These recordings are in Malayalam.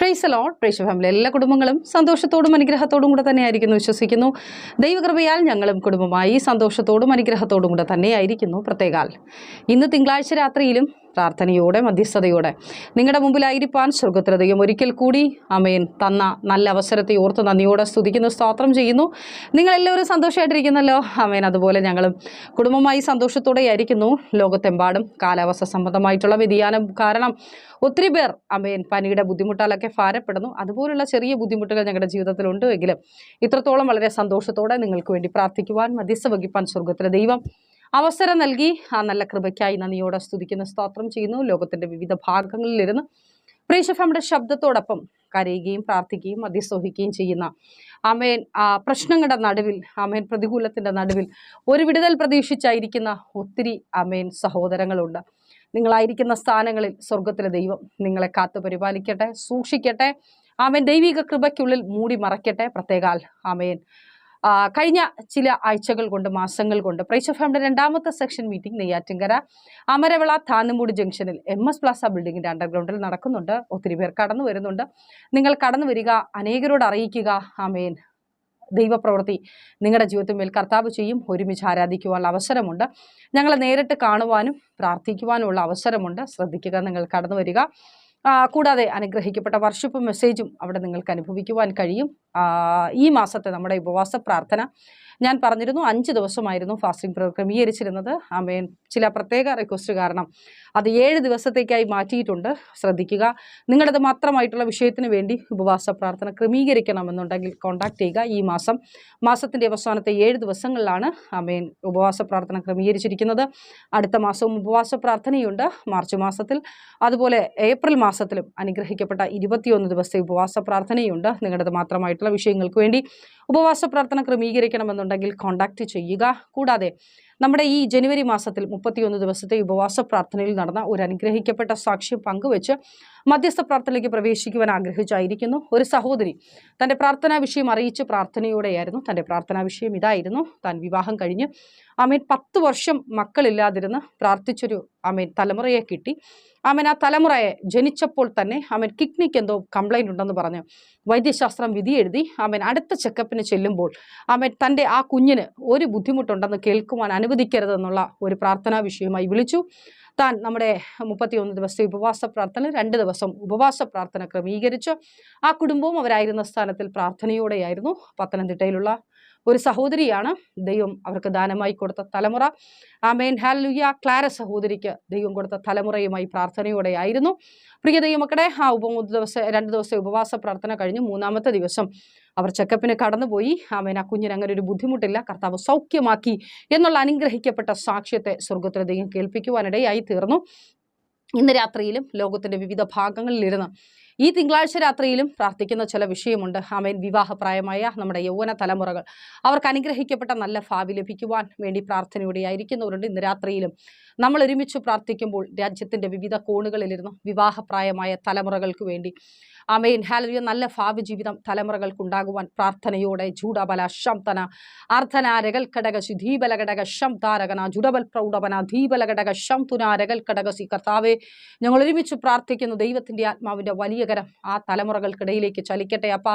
പ്രൈസ് ലോഡ് പ്രേക്ഷ ഫാമിലി എല്ലാ കുടുംബങ്ങളും സന്തോഷത്തോടും അനുഗ്രഹത്തോടും കൂടെ തന്നെയായിരിക്കുന്നു വിശ്വസിക്കുന്നു. ദൈവകൃപയാൽ ഞങ്ങളും കുടുംബമായി സന്തോഷത്തോടും അനുഗ്രഹത്തോടും കൂടെ തന്നെയായിരിക്കുന്നു പ്രത്യേകാൽ. ഇന്ന് തിങ്കളാഴ്ച രാത്രിയിലും പ്രാർത്ഥനയോടെ മധ്യസ്ഥതയോടെ. നിങ്ങളുടെ മുമ്പിലായിരിക്കാൻ സ്വർഗത്തിലധികം ഒരിക്കൽ കൂടി അമേൻ തന്ന നല്ല അവസരത്തെ ഓർത്ത് നന്ദിയോടെ സ്തുതിക്കുന്നു സ്തോത്രം ചെയ്യുന്നു. നിങ്ങളെല്ലാവരും സന്തോഷമായിട്ടിരിക്കുന്നല്ലോ അമേൻ അതുപോലെ ഞങ്ങളും കുടുംബമായി സന്തോഷത്തോടെ ആയിരിക്കുന്നു ലോകത്തെമ്പാടും കാലാവസ്ഥ സംബന്ധമായിട്ടുള്ള വ്യതിയാനം കാരണം ഒത്തിരി പേർ അമേൻ പനിയുടെ ബുദ്ധിമുട്ടാലൊക്കെ ഭാരപ്പെടുന്നു. അതുപോലുള്ള ചെറിയ ബുദ്ധിമുട്ടുകൾ ഞങ്ങളുടെ ജീവിതത്തിലുണ്ട് എങ്കിലും ഇത്രത്തോളം വളരെ സന്തോഷത്തോടെ നിങ്ങൾക്ക് വേണ്ടി പ്രാർത്ഥിക്കുവാൻ മധ്യസ്ഥ വഹിപ്പാൻ സ്വർഗത്തിലെ ദൈവം അവസരം നൽകി. ആ നല്ല കൃപയ്ക്കായി നന്ദിയോടെ സ്തുതിക്കുന്ന സ്തോത്രം ചെയ്യുന്നു. ലോകത്തിന്റെ വിവിധ ഭാഗങ്ങളിലിരുന്ന് പ്രീഷഫമ്മയുടെ ശബ്ദത്തോടൊപ്പം കരയുകയും പ്രാർത്ഥിക്കുകയും അതിസോഹിക്കുകയും ചെയ്യുന്ന അമേൻ ആ പ്രശ്നങ്ങളുടെ നടുവിൽ അമേൻ പ്രതികൂലത്തിന്റെ നടുവിൽ ഒരു വിടുതൽ പ്രതീക്ഷിച്ചായിരിക്കുന്ന ഒത്തിരി അമേൻ സഹോദരങ്ങളുണ്ട്. നിങ്ങളായിരിക്കുന്ന സ്ഥാനങ്ങളിൽ സ്വർഗത്തിലെ ദൈവം നിങ്ങളെ കാത്തു പരിപാലിക്കട്ടെ സൂക്ഷിക്കട്ടെ. ആമേൻ ദൈവിക കൃപയ്ക്കുള്ളിൽ മൂടി മറയ്ക്കട്ടെ പ്രത്യേകാൽ ആമേൻ കഴിഞ്ഞ ചില ആഴ്ചകൾ കൊണ്ട് മാസങ്ങൾ കൊണ്ട് പ്രൈസ് ഓഫ് ഫാമിന്റെ രണ്ടാമത്തെ സെക്ഷൻ മീറ്റിംഗ് നെയ്യാറ്റിങ്കര അമരവിള താന്നുമൂടി ജംഗ്ഷനിൽ എം എസ് പ്ലാസ ബിൽഡിങ്ങിന്റെ അണ്ടർഗ്രൗണ്ടിൽ നടക്കുന്നുണ്ട്. ഒത്തിരി പേർ കടന്നു വരുന്നുണ്ട്. നിങ്ങൾ കടന്നു വരിക അനേകരോട് അറിയിക്കുക. ആമേൻ. ദൈവപ്രവൃത്തി നിങ്ങളുടെ ജീവിതത്തിൽ മേൽ കർത്താവ് ചെയ്യും. ഒരുമിച്ച് ആരാധിക്കുവാനുള്ള അവസരമുണ്ട്. ഞങ്ങളെ നേരിട്ട് കാണുവാനും പ്രാർത്ഥിക്കുവാനുമുള്ള അവസരമുണ്ട്. ശ്രദ്ധിക്കുക നിങ്ങൾ കടന്നു വരിക. കൂടാതെ അനുഗ്രഹിക്കപ്പെട്ട വർഷിപ്പ് മെസ്സേജും അവിടെ നിങ്ങൾക്ക് അനുഭവിക്കുവാൻ കഴിയും. ഈ മാസത്തെ നമ്മുടെ ഉപവാസ പ്രാർത്ഥന ഞാൻ പറഞ്ഞിരുന്നു അഞ്ച് ദിവസമായിരുന്നു ഫാസ്റ്റിംഗ് പ്രോഗ്രാം ക്രമീകരിച്ചിരുന്നത്. ആമേൻ ചില പ്രത്യേക റിക്വസ്റ്റ് കാരണം അത് ഏഴ് ദിവസത്തേക്കായി മാറ്റിയിട്ടുണ്ട്. ശ്രദ്ധിക്കുക. നിങ്ങളത് മാത്രമായിട്ടുള്ള വിഷയത്തിന് വേണ്ടി ഉപവാസ പ്രാർത്ഥന ക്രമീകരിക്കണമെന്നുണ്ടെങ്കിൽ കോൺടാക്ട് ചെയ്യുക. ഈ മാസം മാസത്തിന്റെ അവസാനത്തെ ഏഴ് ദിവസങ്ങളിലാണ് ആമേൻ ഉപവാസ പ്രാർത്ഥന ക്രമീകരിച്ചിരിക്കുന്നത്. അടുത്ത മാസവും ഉപവാസ പ്രാർത്ഥനയുണ്ട്. മാർച്ച് മാസത്തിൽ അതുപോലെ ഏപ്രിൽ മാസത്തിലും അനുഗ്രഹിക്കപ്പെട്ട ഇരുപത്തിയൊന്ന് ദിവസത്തെ ഉപവാസ പ്രാർത്ഥനയുണ്ട്. നിങ്ങളത് മാത്രമായിട്ടുള്ള വിഷയങ്ങൾക്ക് വേണ്ടി ഉപവാസ പ്രാർത്ഥന ക്രമീകരിക്കണമെന്നുണ്ടെങ്കിൽ കോണ്ടാക്ട് ചെയ്യുക. കൂടാതെ നമ്മുടെ ഈ ജനുവരി മാസത്തിൽ മുപ്പത്തിയൊന്ന് ദിവസത്തെ ഉപവാസ പ്രാർത്ഥനയിൽ നടന്ന ഒരു അനുഗ്രഹിക്കപ്പെട്ട സാക്ഷ്യം പങ്കുവെച്ച് മധ്യസ്ഥ പ്രാർത്ഥനയിലേക്ക് പ്രവേശിക്കുവാൻ ആഗ്രഹിച്ചായിരിക്കുന്നു. ഒരു സഹോദരി തന്റെ പ്രാർത്ഥനാ വിഷയം അറിയിച്ച് പ്രാർത്ഥനയോടെയായിരുന്നു. തന്റെ പ്രാർത്ഥനാ വിഷയം ഇതായിരുന്നു. താൻ വിവാഹം കഴിഞ്ഞ് അമീൻ പത്ത് വർഷം മക്കളില്ലാതിരുന്ന് പ്രാർത്ഥിച്ചൊരു അമീൻ തലമുറയെ കിട്ടി. അമൻ ആ തലമുറയെ ജനിച്ചപ്പോൾ തന്നെ അമൻ കിഡ്നിക്ക് എന്തോ കംപ്ലൈന്റ് ഉണ്ടെന്ന് പറഞ്ഞു. വൈദ്യശാസ്ത്രം വിധി എഴുതി അടുത്ത ചെക്കപ്പിന് ചെല്ലുമ്പോൾ അമൻ തന്റെ ആ കുഞ്ഞിന് ഒരു ബുദ്ധിമുട്ടുണ്ടെന്ന് കേൾക്കുവാൻ അനുവദിക്കരുതെന്നുള്ള ഒരു പ്രാർത്ഥനാ വിഷയമായി വിളിച്ചു. താൻ നമ്മുടെ മുപ്പത്തിയൊന്ന് ദിവസത്തെ ഉപവാസ പ്രാർത്ഥന രണ്ട് ദിവസം ഉപവാസ പ്രാർത്ഥന ക്രമീകരിച്ചു. ആ കുടുംബവും അവരായിരുന്ന സ്ഥാനത്തിൽ പ്രാർത്ഥനയോടെയായിരുന്നു പത്തനംതിട്ടയിലുള്ള ഒരു സഹോദരിയാണ് ദൈവം അവർക്ക് ദാനമായി കൊടുത്ത തലമുറ. ആമേൻ. ഹാലുയ ക്ലാര സഹോദരിക്ക് ദൈവം കൊടുത്ത തലമുറയുമായി പ്രാർത്ഥനയോടെ ആയിരുന്നു. പ്രിയ ദൈവമക്കളെ ആ ഉപ ദിവസം രണ്ട് ദിവസത്തെ ഉപവാസ പ്രാർത്ഥന കഴിഞ്ഞ് മൂന്നാമത്തെ ദിവസം അവർ ചെക്കപ്പിന് കടന്നുപോയി. ആമേൻ. ആ കുഞ്ഞിന് അങ്ങനെ ഒരു ബുദ്ധിമുട്ടില്ല. കർത്താവ് സൗഖ്യമാക്കി എന്നുള്ള അനുഗ്രഹിക്കപ്പെട്ട സാക്ഷ്യത്തെ സ്വർഗത്തിലെ ദൈവം കേൾപ്പിക്കുവാനിടയായി തീർന്നു. ഇന്ന് രാത്രിയിലും ലോകത്തിന്റെ വിവിധ ഭാഗങ്ങളിലിരുന്ന് ഈ തിങ്കളാഴ്ച രാത്രിയിലും പ്രാർത്ഥിക്കുന്ന ചില വിഷയമുണ്ട്. ആമേൻ വിവാഹപ്രായമായ നമ്മുടെ യൗവന തലമുറകൾ. അവർക്ക് അനുഗ്രഹിക്കപ്പെട്ട നല്ല ഭാവി ലഭിക്കുവാൻ വേണ്ടി പ്രാർത്ഥനയോടെ ആയിരിക്കുന്നവരുണ്ട് ഇന്ന് രാത്രിയിലും നമ്മൾ ഒരുമിച്ച് പ്രാർത്ഥിക്കുമ്പോൾ രാജ്യത്തിന്റെ വിവിധ കോണുകളിലിരുന്ന് വിവാഹപ്രായമായ തലമുറകൾക്ക് വേണ്ടി ആമേൻ ഹാലലിയ നല്ല ഭാവി ജീവിതം തലമുറകൾക്കുണ്ടാകുവാൻ പ്രാർത്ഥനയോടെ ജൂഡബല ശംതന അർദ്ധനാരകൽ കടക ശുധീബല ഘടക ശം താരകന ജുഡബൽ പ്രൗഢവന ധീബല ഘടക ശം തുനാരകൽ കടകസി കർത്താവെ. ഞങ്ങൾ ഒരുമിച്ച് പ്രാർത്ഥിക്കുന്നു ദൈവത്തിന്റെ ആത്മാവിന്റെ വലിയ കരം ആ തലമുറകൾക്കിടയിലേക്ക് ചലിക്കട്ടെ. അപ്പ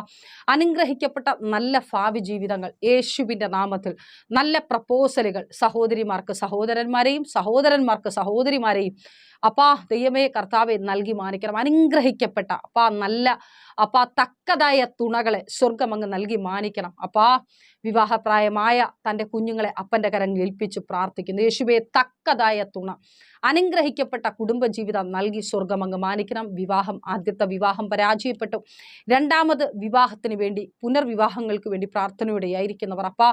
അനുഗ്രഹിക്കപ്പെട്ട നല്ല ഭാവി ജീവിതങ്ങൾ യേശുവിന്റെ നാമത്തിൽ നല്ല പ്രപ്പോസലുകൾ സഹോദരിമാർക്ക് സഹോദരന്മാരെയും സഹോദരന്മാർക്ക് സഹോദരിമാരെയും അപ്പാ ദൈവമേ കർത്താവെ നൽകി മാനിക്കണം. അനുഗ്രഹിക്കപ്പെട്ട അപ്പാ നല്ല അപ്പാ തക്കതായ തുണകളെ സ്വർഗം അങ്ങ് നൽകി മാനിക്കണം. അപ്പൊ ആ വിവാഹപ്രായമായ തന്റെ കുഞ്ഞുങ്ങളെ അപ്പന്റെ കരങ്ങളിൽ ഏൽപ്പിച്ച് പ്രാർത്ഥിക്കുന്നു. യേശുവെ തക്കതായ തുണ അനുഗ്രഹിക്കപ്പെട്ട കുടുംബജീവിതം നൽകി സ്വർഗം അങ്ങ് മാനിക്കണം. വിവാഹം ആദ്യത്തെ വിവാഹം പരാജയപ്പെട്ടു. രണ്ടാമത് വിവാഹത്തിന് വേണ്ടി പുനർവിവാഹങ്ങൾക്ക് വേണ്ടി പ്രാർത്ഥനയോടെയായിരിക്കുന്നവർ അപ്പ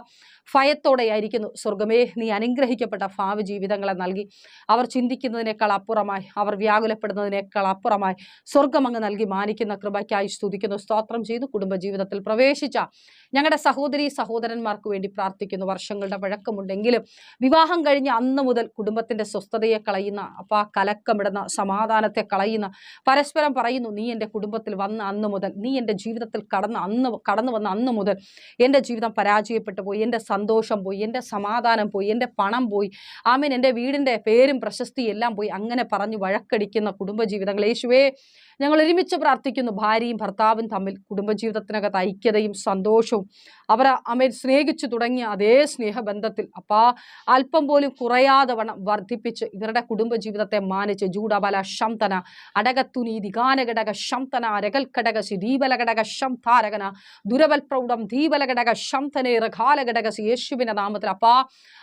ഭയത്തോടെയായിരിക്കുന്നു സ്വർഗമേ നീ അനുഗ്രഹിക്കപ്പെട്ട ഭാവി ജീവിതങ്ങളെ നൽകി. അവർ ചിന്തിക്കുന്നതിനേക്കാൾ അപ്പുറമായി അവർ വ്യാകുലപ്പെടുന്നതിനേക്കാൾ അപ്പുറമായി സ്വർഗം അങ്ങ് നൽകി മാനിക്കുന്ന കൃപയ്ക്കായി സ്തുതിക്കുന്നു. സ്തോത്രം ചെയ്തു. കുടുംബജീവിതത്തിൽ പ്രവേശിച്ച ഞങ്ങളുടെ സഹോദരി സഹോദരന്മാർക്ക് വേണ്ടി പ്രാർത്ഥിക്കുന്നു. വർഷങ്ങളുടെ വഴക്കമുണ്ടെങ്കിലും വിവാഹം കഴിഞ്ഞ അന്ന് മുതൽ കുടുംബത്തിന്റെ സ്വസ്ഥതയെ കളയുന്ന അപ്പാ കലക്കമിടുന്ന സമാധാനത്തെ കളയുന്ന പരസ്പരം പറയുന്നു നീ എന്റെ കുടുംബത്തിൽ വന്ന അന്ന് മുതൽ നീ എന്റെ ജീവിതത്തിൽ കടന്ന അന്ന് കടന്നു വന്ന അന്ന് മുതൽ എന്റെ ജീവിതം പരാജയപ്പെട്ടു പോയി. എന്റെ സന്തോഷം പോയി. എന്റെ സമാധാനം പോയി. എന്റെ പണം പോയി. ആമീൻ. എന്റെ വീടിന്റെ പേരും പ്രശസ്തി എല്ലാം പോയി. അങ്ങനെ പറഞ്ഞു വഴക്കടിക്കുന്ന കുടുംബജീവിതങ്ങൾ. യേശുവേ ഞങ്ങൾ ഒരുമിച്ച് പ്രാർത്ഥിക്കുന്നു. ഭാര്യയും ഭർത്താവും തമ്മിൽ കുടുംബജീവിതത്തിനകത്ത് ഐക്യതയും സന്തോഷവും അവർ അമേൽ സ്നേഹിച്ചു തുടങ്ങിയ അതേ സ്നേഹബന്ധത്തിൽ അപ്പാ അല്പം പോലും കുറയാതെ വണ്ണം വർദ്ധിപ്പിച്ച് ഇവരുടെ കുടുംബജീവിതത്തെ മാനിച്ച് ജൂഡബല ശംതന അടകത്തുനി ദിഗാനഘടക ശംതന രകൽഘടകസി ദീപലഘടക ശംതാരകന ദുരവൽ പ്രൗഢം ദീപലഘടക ശംതനെ സി യേശുവിന്റെ നാമത്തിൽ അപ്പാ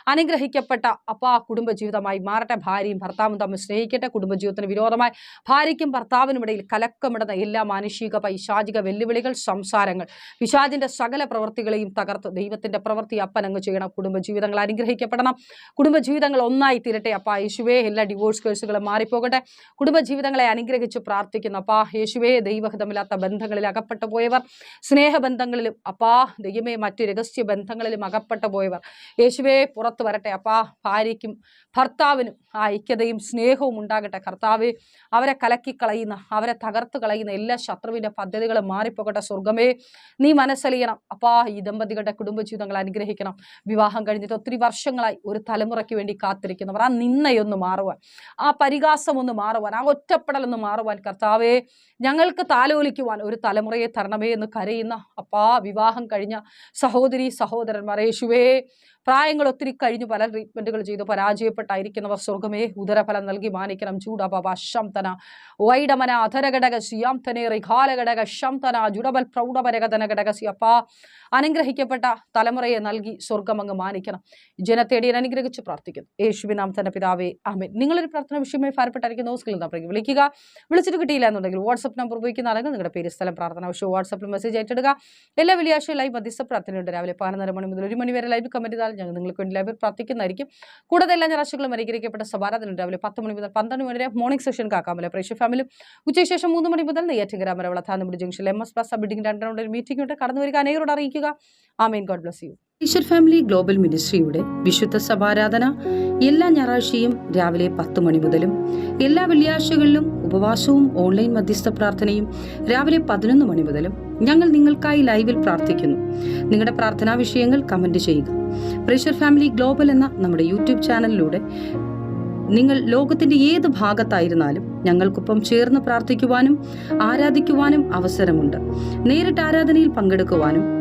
അനുഗ്രഹിക്കപ്പെട്ട അപ്പാ കുടുംബജീവിതമായി മാറട്ടെ. ഭാര്യയും ഭർത്താവും തമ്മിൽ സ്നേഹിക്കട്ടെ. കുടുംബജീവിതത്തിന് വിരോധമായി ഭാര്യയ്ക്കും ഭർത്താവിനും ഇടയിൽ കലക്കമിടുന്ന എല്ലാ മാനുഷിക പൈശാചിക വെല്ലുവിളികൾ സംസാരങ്ങൾ. പിശാചിന്റെ സകല പ്രവൃത്തികളെയും തകർത്ത് ദൈവത്തിന്റെ പ്രവൃത്തി അപ്പനങ്ങ് ചെയ്യണം. കുടുംബജീവിതങ്ങൾ അനുഗ്രഹിക്കപ്പെടണം. കുടുംബജീവിതങ്ങൾ ഒന്നായി തീരട്ടെ. അപ്പാ യേശുവേ എല്ലാ ഡിവോഴ്സ് കേസുകളും മാറിപ്പോകട്ടെ. കുടുംബജീവിതങ്ങളെ അനുഗ്രഹിച്ച് പ്രാർത്ഥിക്കുന്നു. അപ്പാ യേശുവേ ദൈവഹിതമില്ലാത്ത ബന്ധങ്ങളിൽ അകപ്പെട്ടു പോയവർ സ്നേഹബന്ധങ്ങളിലും അപ്പാ ദൈവമേ മറ്റു രഹസ്യ ബന്ധങ്ങളിലും അകപ്പെട്ടു പോയവർ യേശുവേ പുറത്തു വരട്ടെ. അപ്പാ ഭാര്യയ്ക്കും ഭർത്താവിനും ആ ഐക്യതയും സ്നേഹവും ഉണ്ടാകട്ടെ. കർത്താവ് അവരെ കലക്കി കളയുന്ന അവരെ തകർത്ത് കളയുന്ന എല്ലാ ശത്രുവിന്റെ പദ്ധതികളും മാറിപ്പോകട്ടെ സ്വർഗമേ നീ മനസ്സലിയണം. അപ്പാ ഈ ദമ്പതികളുടെ കുടുംബജീവിതങ്ങൾ അനുഗ്രഹിക്കണം. വിവാഹം കഴിഞ്ഞിട്ട് ഒത്തിരി വർഷങ്ങളായി ഒരു തലമുറയ്ക്ക് വേണ്ടി കാത്തിരിക്കുന്നവർ. ആ നിന്നയൊന്ന് മാറുവാൻ ആ പരിഹാസം ഒന്ന് മാറുവാൻ ആ ഒറ്റപ്പെടലൊന്ന് മാറുവാൻ കർത്താവേ ഞങ്ങൾക്ക് താലോലിക്കുവാൻ ഒരു തലമുറയെ തരണമേ എന്ന് കരയുന്ന അപ്പാ വിവാഹം കഴിഞ്ഞ സഹോദരി സഹോദരന്മാർ യേശുവേ പ്രായങ്ങൾ ഒത്തിരി കഴിഞ്ഞു പല ട്രീറ്റ്മെന്റുകൾ ചെയ്തു പരാജയപ്പെട്ടായിരിക്കുന്നവർ സ്വർഗമേ ഉദരഫലം നൽകി മാനിക്കണം. ചൂടബ ശംതന വൈഡമന അധരഘടക ശിയാംതനെ റിഘാലഘടക ശംതന ജുഡബൽ പ്രൗഢപരകതന ഘടകസി അപ്പാ അനുഗ്രഹിക്കപ്പെട്ട തലമുറയെ നൽകി സ്വർഗമങ്ങ് മാനിക്കണം. ജനത്തേടി ഞാൻ അനുഗ്രഹിച്ച് പ്രാർത്ഥിക്കുന്നു. യേശുവി നാം തന്നെ പിതാവേ ആമേൻ. നിങ്ങളൊരു പ്രാർത്ഥന വിഷയമായി ഫലപ്പെട്ടായിരിക്കുന്ന സ്കിൽ നമ്പറേക്ക് വിളിക്കുക. വിളിച്ചിട്ട് കിട്ടിയില്ല എന്നുണ്ടെങ്കിൽ വാട്സപ്പ് നമ്പർ ഉപയോഗിക്കുന്ന ആളുകൾ നിങ്ങളുടെ പേര് സ്ഥലം പ്രാർത്ഥന വിഷയം വാട്സപ്പിൽ മെസ്സേജ് ഏറ്റെടുക്കുക എല്ലാ വെള്ളിയാഴ്ചയും ലൈവ് മധ്യസ്ഥ പ്രാർത്ഥനയുണ്ട്. രാവിലെ പതിനൊന്നര മണി മുതൽ ഒരു മണി വരെ ലൈവ് കമന്റ് ചെയ്താൽ ഞങ്ങൾ നിങ്ങൾക്ക് വേണ്ടി ലൈവ് പ്രാർത്ഥിക്കുന്നതായിരിക്കും. കൂടാതെ എല്ലാ ഞായറാഴ്ചകളും അനുഗ്രഹിക്കപ്പെട്ട സഭാരാധന രാവിലെ പത്ത് മണി മുതൽ പന്ത്രണ്ട് മണി വരെ മോർണിംഗ് സെഷൻ കാക്കാമല്ലേ പ്രേക്ഷക ഫാമിലും ഉച്ചയ്ക്ക് ശേഷം മൂന്ന് മണി മുതൽ നെയ്യാറ്റിങ്കര മരവള താന്നമുടി ജംഗ്ഷനിൽ എം എസ് പ്ലസ് ബിൽഡിംഗ് രണ്ടാമത് ഒരു മീറ്റിംഗ് ഉണ്ട്. കടന്നു വരിക. അനേകരോട് അറിയിക്കുക. ആമേൻ. God bless you Eshwar family global മിനിസ്ട്രിയുടെ വിശുദ്ധ സഭാരാധന എല്ലാ ഞായറാഴ്ചയും രാവിലെ പത്ത് മണി മുതലും എല്ലാ വെള്ളിയാഴ്ചകളിലും ഉപവാസവും ഓൺലൈൻ മധ്യസ്ഥ പ്രാർത്ഥനയും രാവിലെ പതിനൊന്ന് മണി മുതലും ഞങ്ങൾ നിങ്ങൾക്കായി ലൈവിൽ പ്രാർത്ഥിക്കുന്നു. നിങ്ങളുടെ പ്രാർത്ഥനാ വിഷയങ്ങൾ കമന്റ് ചെയ്യുക. പ്രേഷർ ഫാമിലി ഗ്ലോബൽ എന്ന നമ്മുടെ യൂട്യൂബ് ചാനലിലൂടെ നിങ്ങൾ ലോകത്തിന്റെ ഏത് ഭാഗത്തായിരുന്നാലും ഞങ്ങൾക്കൊപ്പം ചേർന്ന് പ്രാർത്ഥിക്കുവാനും ആരാധിക്കുവാനും അവസരമുണ്ട്. നേരിട്ട് ആരാധനയിൽ പങ്കെടുക്കുവാനും